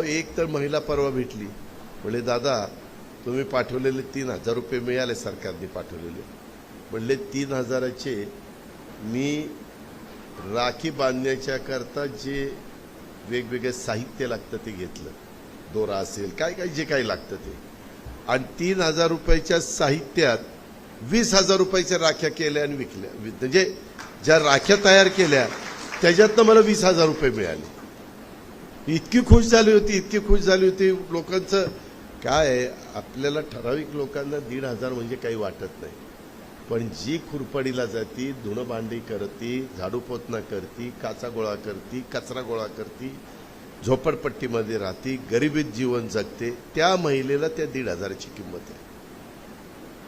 अहो एक तर महिला परवा भेटली. म्हणले दादा तुम्ही पाठवलेले तीन हजार रुपये मिळाले सरकारने पाठवलेले. म्हणले तीन हजाराचे मी राखी बांधण्याच्या करता जे वेगवेगळे साहित्य लागतं ते घेतलं. दोरा असेल काय काय जे काही लागतं ते. आणि तीन हजार रुपयाच्या साहित्यात वीस हजार रुपयाच्या राख्या केल्या आणि विकल्या. म्हणजे ज्या राख्या तयार केल्या त्याच्यातनं मला वीस हजार रुपये मिळाले. इतकी खुश झाली होती इतकी खुश झाली होती. लोकांचं काय आपल्याला ठराविक लोकांना दीड हजार म्हणजे काही वाटत नाही. पण जी खुरपडीला जाती धुणं भांडी करती झाडू पोतना करती काचा गोळा करती कचरा गोळा करती झोपडपट्टीमध्ये राहती गरिबीत जीवन जगते त्या महिलेला त्या दीड हजाराची किंमत आहे.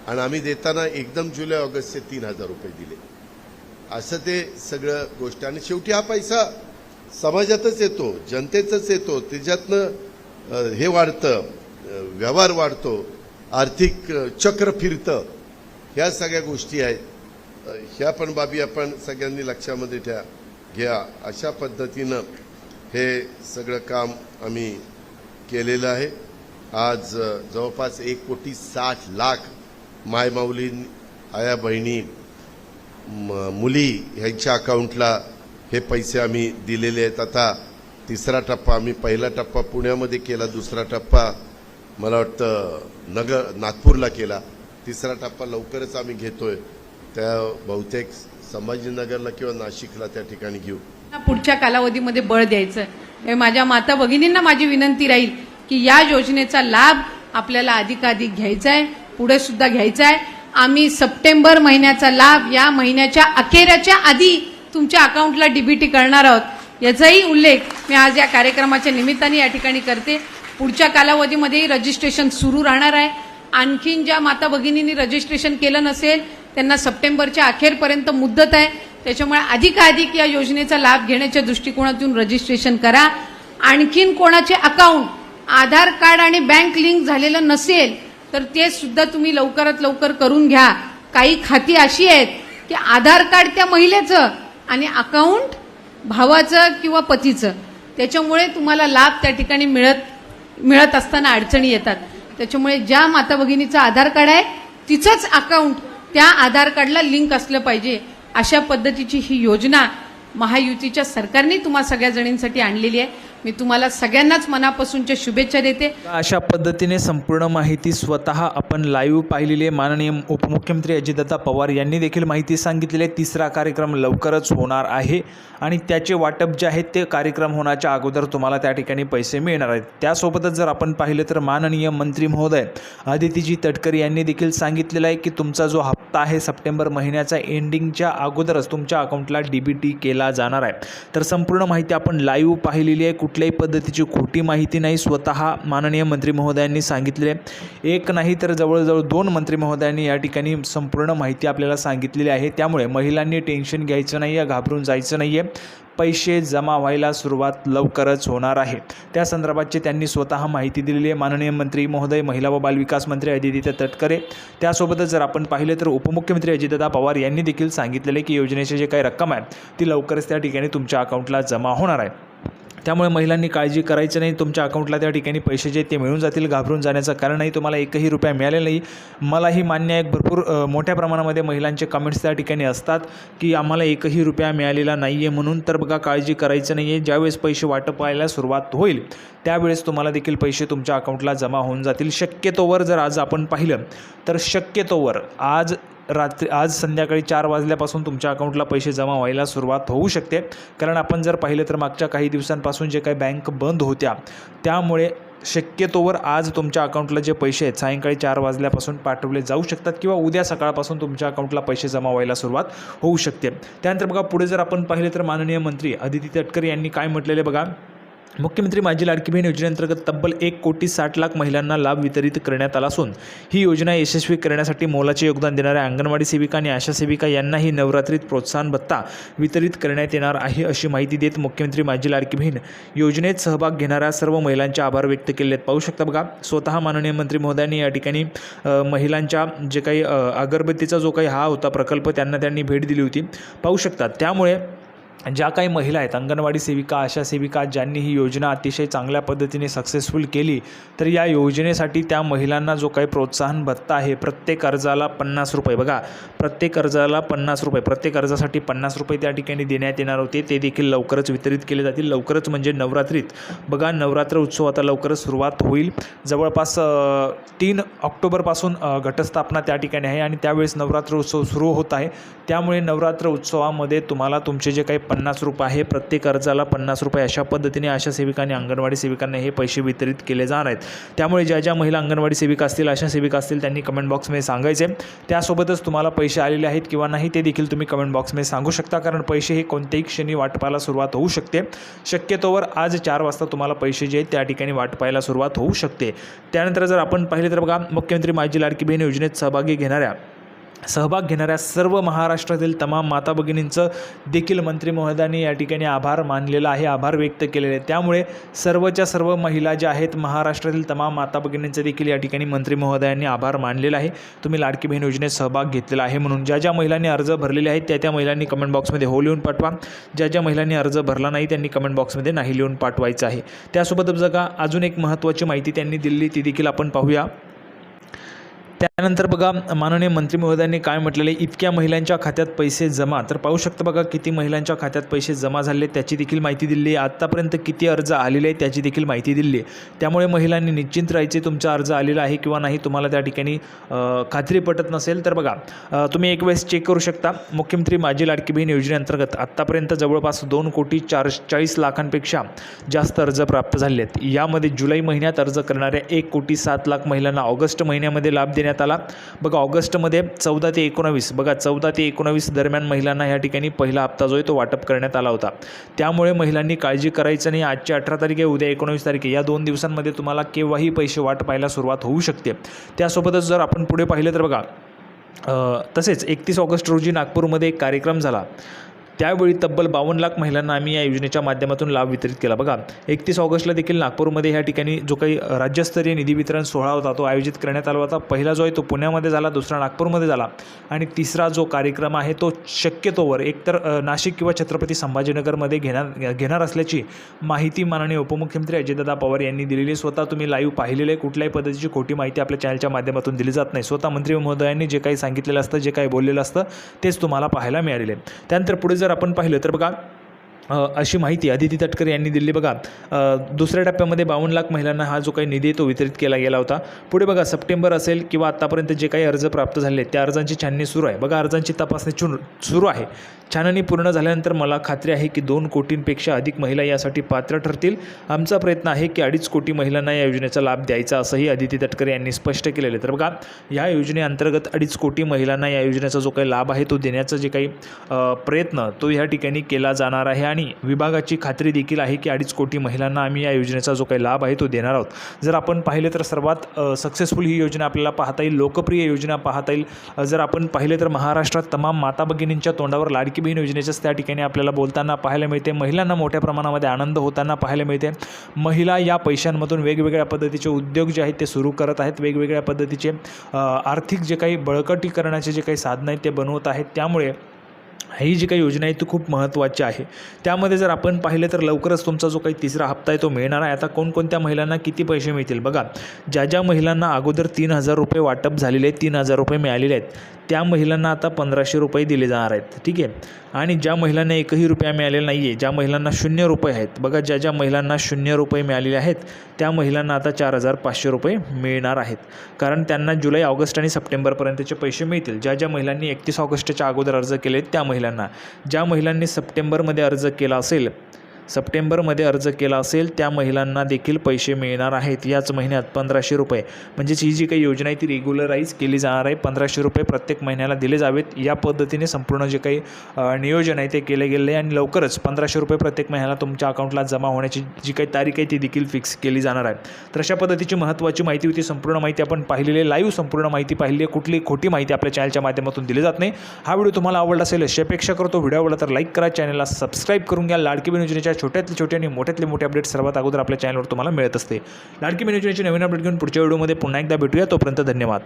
आणि आम्ही देताना एकदम जुलै ऑगस्टचे तीन हजार रुपये दिले. असं ते सगळं गोष्ट. आणि शेवटी हा पैसा समाजातच येतो जनतेतच येतो त्याच्यातनं हे वाढतं व्यवहार वाढतो आर्थिक चक्र फिरतं ह्या सगळ्या गोष्टी आहेत. ह्या पण बाबी आपण सगळ्यांनी लक्षामध्ये ठ्या घ्या. अशा पद्धतीनं हे सगळं काम आम्ही केलेलं आहे. आज जवळपास एक कोटी साठ लाख मायमाऊली आया बहिणी म- मुली ह्यांच्या अकाउंटला हे पैसे आम्ही दिलेले आहेत. आता तिसरा टप्पा आम्ही पहिला टप्पा पुण्यामध्ये केला दुसरा टप्पा मला वाटतं नगर नागपूरला केला. तिसरा टप्पा लवकरच आम्ही घेतोय. त्या बहुतेक संभाजीनगरला किंवा नाशिकला त्या ठिकाणी घेऊ. पुढच्या कालावधीमध्ये बळ द्यायचं म्हणजे माझ्या माता भगिनींना माझी विनंती राहील की या योजनेचा लाभ आपल्याला अधिकाधिक घ्यायचा आहे पुढे सुद्धा घ्यायचा आहे आम्ही सप्टेंबर महिन्याचा लाभ या महिन्याच्या अखेराच्या आधी तुमच्या अकाउंटला डीबीटी करणार आहोत. याचाही उल्लेख मी आज या कार्यक्रमाच्या निमित्ताने या ठिकाणी करते. पुढच्या कालावधीमध्येही रजिस्ट्रेशन सुरू राहणार आहे. आणखीन ज्या माता भगिनींनी रजिस्ट्रेशन केलं नसेल त्यांना सप्टेंबरच्या अखेरपर्यंत मुदत आहे. त्याच्यामुळे अधिकाधिक या योजनेचा लाभ घेण्याच्या दृष्टिकोनातून रजिस्ट्रेशन करा. आणखीन कोणाचे अकाउंट आधार कार्ड आणि बँक लिंक झालेलं नसेल तर ते सुद्धा तुम्ही लवकरात लवकर करून घ्या. काही खाती अशी आहेत की आधार कार्ड त्या महिलेचं आणि अकाउंट भावाचं किंवा पतीचं त्याच्यामुळे तुम्हाला लाभ त्या ठिकाणी मिळत मिळत असताना अडचणी येतात. त्याच्यामुळे ज्या माता भगिनीचं आधार कार्ड आहे तिचंच अकाउंट त्या आधार कार्डला लिंक असलं पाहिजे. अशा पद्धतीची ही योजना महायुतीच्या सरकारने तुम्हा सगळ्या जणींसाठी आणलेली आहे. मी तुम्हाला सगळ्यांनाच मनापासूनच्या शुभेच्छा देते. अशा पद्धतीने संपूर्ण माहिती स्वतः आपण लाईव्ह पाहिलेली आहे. माननीय उपमुख्यमंत्री अजितदादा पवार यांनी देखील माहिती सांगितलेली आहे. तिसरा कार्यक्रम लवकरच होणार आहे. आणि त्याचे वाटप जे आहेत ते कार्यक्रम होण्याच्या अगोदर तुम्हाला त्या ठिकाणी पैसे मिळणार आहेत. त्यासोबतच जर आपण पाहिलं तर माननीय मंत्री महोदय आदितीजी तटकरे यांनी देखील सांगितलेलं आहे की तुमचा जो हप्ता आहे सप्टेंबर महिन्याचा एंडिंगच्या अगोदरच तुमच्या अकाउंटला डी बी टी केला जाणार आहे. तर संपूर्ण माहिती आपण लाईव्ह पाहिलेली आहे. कुठल्याही पद्धतीची खोटी माहिती नाही. स्वतः माननीय मंत्री महोदयांनी सांगितले. आहे एक नाही तर जवळजवळ दोन मंत्री महोदयांनी या ठिकाणी संपूर्ण माहिती आपल्याला सांगितलेली आहे. त्यामुळे महिलांनी टेन्शन घ्यायचं नाही आहे घाबरून जायचं नाही आहे पैसे जमा व्हायला सुरुवात लवकरच होणार आहे. त्या संदर्भातची त्यांनी स्वतः माहिती दिलेली आहे. माननीय मंत्री महोदय महिला व बालविकास मंत्री अदिती तटकरे. त्यासोबतच जर आपण पाहिले तर उपमुख्यमंत्री अजितदा पवार यांनी देखील सांगितलेले की योजनेची जे काही रक्कम आहे ती लवकरच त्या ठिकाणी तुमच्या अकाउंटला जमा होणार आहे. त्यामुळे महिलांनी काळजी करायची नाही. तुमच्या अकाउंटला त्या ठिकाणी पैसे जे ते मिळून जातील घाबरून जाण्याचं कारण नाही. तुम्हाला एकही रुपया मिळालेला नाही. मलाही मान्य आहे भरपूर मोठ्या प्रमाणामध्ये महिलांचे कमेंट्स त्या ठिकाणी असतात की आम्हाला एकही रुपया मिळालेला नाही आहे म्हणून. तर बघा काळजी करायचं नाही आहे ज्यावेळेस पैसे वाटप व्हायला सुरुवात होईल त्यावेळेस तुम्हाला देखील पैसे तुमच्या अकाउंटला जमा होऊन जातील. शक्यतोवर जर आज आपण पाहिलं तर शक्यतोवर आज रात्री आज संध्याकाळी चार वाजल्यापासून तुमच्या अकाउंटला पैसे जमा व्हायला सुरुवात होऊ शकते. कारण आपण जर पाहिलं तर मागच्या काही दिवसांपासून जे काही बँक बंद होत्या त्यामुळे शक्यतोवर आज तुमच्या अकाउंटला जे पैसे आहेत सायंकाळी चार वाजल्यापासून पाठवले जाऊ शकतात किंवा उद्या सकाळपासून तुमच्या अकाउंटला पैसे जमा व्हायला सुरुवात होऊ शकते. त्यानंतर बघा पुढे जर आपण पाहिले तर माननीय मंत्री अदिती तटकरे यांनी काय म्हटलेले बघा मुख्यमंत्री माझी लाडकी बहीण योजनेअंतर्गत तब्बल एक कोटी साठ लाख महिलांना लाभ वितरित करण्यात आला असून ही योजना यशस्वी करण्यासाठी मोलाचे योगदान देणाऱ्या अंगणवाडी सेविका आणि आशा सेविका यांनाही नवरात्रीत प्रोत्साहन भत्ता वितरित करण्यात येणार आहे अशी माहिती देत मुख्यमंत्री माझी लाडकी बहीण योजनेत सहभाग घेणाऱ्या सर्व महिलांचे आभार व्यक्त केले आहेत पाहू शकता बघा स्वतः माननीय मंत्री महोदयांनी या ठिकाणी महिलांच्या जे काही अगरबत्तीचा जो काही हा होता प्रकल्प त्यांना त्यांनी भेट दिली होती. पाहू शकता त्यामुळे ज्या काही महिला आहेत अंगणवाडी सेविका आशा सेविका ज्यांनी ही योजना अतिशय चांगल्या पद्धतीने सक्सेसफुल केली तर या योजनेसाठी त्या महिलांना जो काही प्रोत्साहन भत्ता आहे प्रत्येक अर्जाला पन्नास रुपये. बघा प्रत्येक अर्जाला पन्नास रुपये प्रत्येक अर्जासाठी पन्नास रुपये त्या ठिकाणी देण्यात येणार होते. ते देखील लवकरच वितरित केले जातील. लवकरच म्हणजे नवरात्रीत. बघा नवरात्र उत्सव आता लवकरच सुरुवात होईल. जवळपास तीन ऑक्टोबरपासून घटस्थापना त्या ठिकाणी आहे आणि त्यावेळेस नवरात्र उत्सव सुरू होत आहे. त्यामुळे नवरात्र उत्सवामध्ये तुम्हाला तुमचे जे काही पन्नास रुपये आहे. प्रत्येक अर्जाला पन्नास रुपये अशा पद्धतीने आशा सेविकांनी अंगणवाडी सेविकांना हे पैसे वितरित केले जाणार आहेत. त्यामुळे ज्या ज्या महिला अंगणवाडी सेविका असतील आशा सेविका असतील त्यांनी कमेंट बॉक्समध्ये सांगायचे. त्यासोबतच तुम्हाला पैसे आलेले आहेत किंवा नाही ते देखील तुम्ही कमेंट बॉक्समध्ये सांगू शकता. कारण पैसे हे कोणत्याही क्षणी वाटपाला सुरुवात होऊ शकते. शक्यतोवर आज चार वाजता तुम्हाला पैसे जे आहेत त्या ठिकाणी वाटपायला सुरुवात होऊ शकते. त्यानंतर जर आपण पाहिले तर बघा मुख्यमंत्री माझी लाडकी बहीण योजनेत सहभागी घेणाऱ्या सहभाग घेणाऱ्या सर्व महाराष्ट्रातील तमाम माता भगिनींचं देखील मंत्री महोदयांनी या ठिकाणी आभार मानलेला आहे आभार व्यक्त केलेले आहे त्यामुळे सर्वच्या सर्व महिला ज्या आहेत महाराष्ट्रातील तमाम माता भगिनींचं देखील या ठिकाणी मंत्री महोदयांनी आभार मानलेला आहे. तुम्ही लाडकी बहीण योजनेत सहभाग घेतलेला आहे म्हणून ज्या ज्या महिलांनी अर्ज भरलेले आहेत त्या त्या महिलांनी कमेंट बॉक्समध्ये हो लिहून पाठवा. ज्या ज्या महिलांनी अर्ज भरला नाही त्यांनी कमेंट बॉक्समध्ये नाही लिहून पाठवायचं आहे. त्यासोबतच जगा अजून एक महत्त्वाची माहिती त्यांनी दिली ती देखील आपण पाहूया. त्यानंतर बघा माननीय मंत्री महोदयांनी काय म्हटलेलं आहे इतक्या महिलांच्या खात्यात पैसे जमा. तर पाहू शकता बघा किती महिलांच्या खात्यात पैसे जमा झाले त्याची देखील माहिती दिली आहे. आत्तापर्यंत किती अर्ज आलेले आहे त्याची देखील माहिती दिली आहे. त्यामुळे महिलांनी निश्चिंत राहायचे तुमचा अर्ज आलेला आहे किंवा नाही तुम्हाला त्या ठिकाणी खात्री पटत नसेल तर बघा तुम्ही एक वेळेस चेक करू शकता. मुख्यमंत्री माझी लाडकी बहीण योजनेअंतर्गत आत्तापर्यंत जवळपास दोन कोटी चार चाळीस लाखांपेक्षा जास्त अर्ज प्राप्त झाले आहेत. यामध्ये जुलै महिन्यात अर्ज करणाऱ्या एक कोटी सात लाख महिलांना ऑगस्ट महिन्यामध्ये लाभ देण्यात आला. बघा ऑगस्टमध्ये चौदा ते एकोणावीस बघा चौदा ते एकोणावीस दरम्यान महिलांना या ठिकाणी पहिला हप्ता जो आहे तो वाटप करण्यात आला होता. त्यामुळे महिलांनी काळजी करायचं नाही. आजची अठरा तारीख आहे उद्या एकोणावीस तारीख आहे. या दोन दिवसांमध्ये तुम्हाला केव्हाही पैसे वाट पाहायला सुरुवात होऊ शकते. त्यासोबतच जर आपण पुढे पाहिलं तर बघा तसेच एकतीस ऑगस्ट रोजी नागपूरमध्ये एक कार्यक्रम झाला. त्यावेळी तब्बल बावन्न लाख महिलांना आम्ही या योजनेच्या माध्यमातून लाभ वितरित केला. बघा एकतीस ऑगस्टला देखील नागपूरमध्ये ह्या ठिकाणी जो काही राज्यस्तरीय निधी वितरण सोहळा होता तो आयोजित करण्यात आला होता. पहिला जो आहे तो पुण्यामध्ये झाला दुसरा नागपूरमध्ये झाला आणि तिसरा जो कार्यक्रम आहे तो शक्यतोवर एकतर नाशिक किंवा छत्रपती संभाजीनगरमध्ये घेणार घेणार असल्याची माहिती माननीय उपमुख्यमंत्री अजितदादा पवार यांनी दिलेली. स्वतः तुम्ही लाईव्ह पाहिलेले कुठल्याही पद्धतीची खोटी माहिती आपल्या चॅनलच्या माध्यमातून दिली जात नाही. स्वतः मंत्री महोदयांनी जे काही सांगितलेलं असतं जे काही बोललेलं असतं तेच तुम्हाला पाहायला मिळालेले. आहे. त्यानंतर पुढे जर आपण पाहिलं तर बघा अशी माहिती अदिती तटकर यांनी दिली. बघा दुसऱ्या टप्प्यामध्ये बावन्न लाख महिलांना हा जो काही निधी तो वितरित केला गेला होता. पुढे बघा सप्टेंबर असेल किंवा आत्तापर्यंत जे काही अर्ज प्राप्त झाले त्या अर्जांची छाननी सुरू आहे. बघा अर्जांची तपासणी चुन सुरू आहे. छाननी पूर्ण झाल्यानंतर मला खात्री आहे की दोन कोटींपेक्षा अधिक महिला यासाठी पात्र ठरतील. आमचा प्रयत्न आहे की अडीच कोटी महिलांना या योजनेचा लाभ द्यायचा असंही अदिती तटकर यांनी स्पष्ट केलेलं आहे. तर बघा या योजनेअंतर्गत अडीच कोटी महिलांना या योजनेचा जो काही लाभ आहे तो देण्याचा जे काही प्रयत्न तो या ठिकाणी केला जाणार आहे. आणि विभागाची खात्री देखील आहे की अडीच कोटी महिलांना आम्ही या योजनेचा जो काही लाभ आहे तो देणार आहोत. जर आपण पाहिले तर सर्वात सक्सेसफुल ही योजना आपल्याला पाहता येईल लोकप्रिय योजना पाहता येईल. जर आपण पाहिले तर महाराष्ट्रात तमाम माता भगिनींच्या तोंडावर लाडकी बहीण योजनेच्याच त्या ठिकाणी आपल्याला बोलताना पाहायला मिळते. महिलांना मोठ्या प्रमाणामध्ये आनंद होताना पाहायला मिळते. महिला या पैशांमधून वेगवेगळ्या पद्धतीचे उद्योग जे आहेत ते सुरू करत आहेत. वेगवेगळ्या पद्धतीचे आर्थिक जे काही बळकटीकरणाचे जे काही साधनं आहेत ते बनवत आहेत. त्यामुळे ही जी काही योजना आहे ती खूप महत्त्वाची आहे. त्यामध्ये जर आपण पाहिलं तर लवकरच तुमचा जो काही तिसरा हप्ता आहे तो मिळणार आहे. आता कोणकोणत्या महिलांना किती पैसे मिळतील? बघा ज्या ज्या महिलांना अगोदर तीन हजार रुपये वाटप झालेले आहेत तीन हजार रुपये मिळालेले आहेत त्या महिलांना आता पंधराशे रुपये दिले जाणार आहेत. ठीक आहे? आणि ज्या महिलांना एकही रुपया मिळालेला नाही आहे ज्या महिलांना शून्य रुपये आहेत बघा ज्या ज्या महिलांना शून्य रुपये मिळालेले आहेत त्या महिलांना आता चार हजार पाचशे रुपये मिळणार आहेत. कारण त्यांना जुलै ऑगस्ट आणि सप्टेंबरपर्यंतचे पैसे मिळतील. ज्या ज्या महिलांनी एकतीस ऑगस्टच्या अगोदर अर्ज केले त्या महिलांना. ज्या महिलांनी सप्टेंबरमध्ये अर्ज केला असेल सप्टेंबरमध्ये अर्ज केला असेल त्या महिलांना देखील पैसे मिळणार आहेत. याच महिन्यात पंधराशे रुपये. म्हणजेच ही जी काही योजना आहे ती रेग्युलराईज केली जाणार आहे. पंधराशे रुपये प्रत्येक महिन्याला दिले जावेत. या पद्धतीने संपूर्ण जे काही नियोजन आहे ते केले गेले आहे आणि लवकरच पंधराशे रुपये प्रत्येक महिन्याला तुमच्या अकाउंटला जमा होण्याची जी काही तारीख आहे ती देखील फिक्स केली जाणार आहे. तर अशा पद्धतीची महत्त्वाची माहिती होती. संपूर्ण माहिती आपण पाहिलेली आहे. लाईव्ह संपूर्ण माहिती पाहिली आहे. कुठली खोटी माहिती आपल्या चॅनलच्या माध्यमातून दिली जात नाही. हा व्हिडिओ तुम्हाला आवडला असेल अशी अपेक्षा करतो. व्हिडिओ आवडला तर लाईक करा. चॅनलला सबस्क्राईब करून घ्या. लाडकी योजनेच्या अशा छोट्यातले छोटे आणि मोठ्यातले मोठे अपडेट सर्वात अगोदर आपल्या चॅनलवर तुम्हाला मिळत असते. लाडकी मेनेजरची नवीन अपडेट घेऊन पुढच्या व्हिडिओमध्ये पुन्हा एकदा भेटूया. तोपर्यंत धन्यवाद.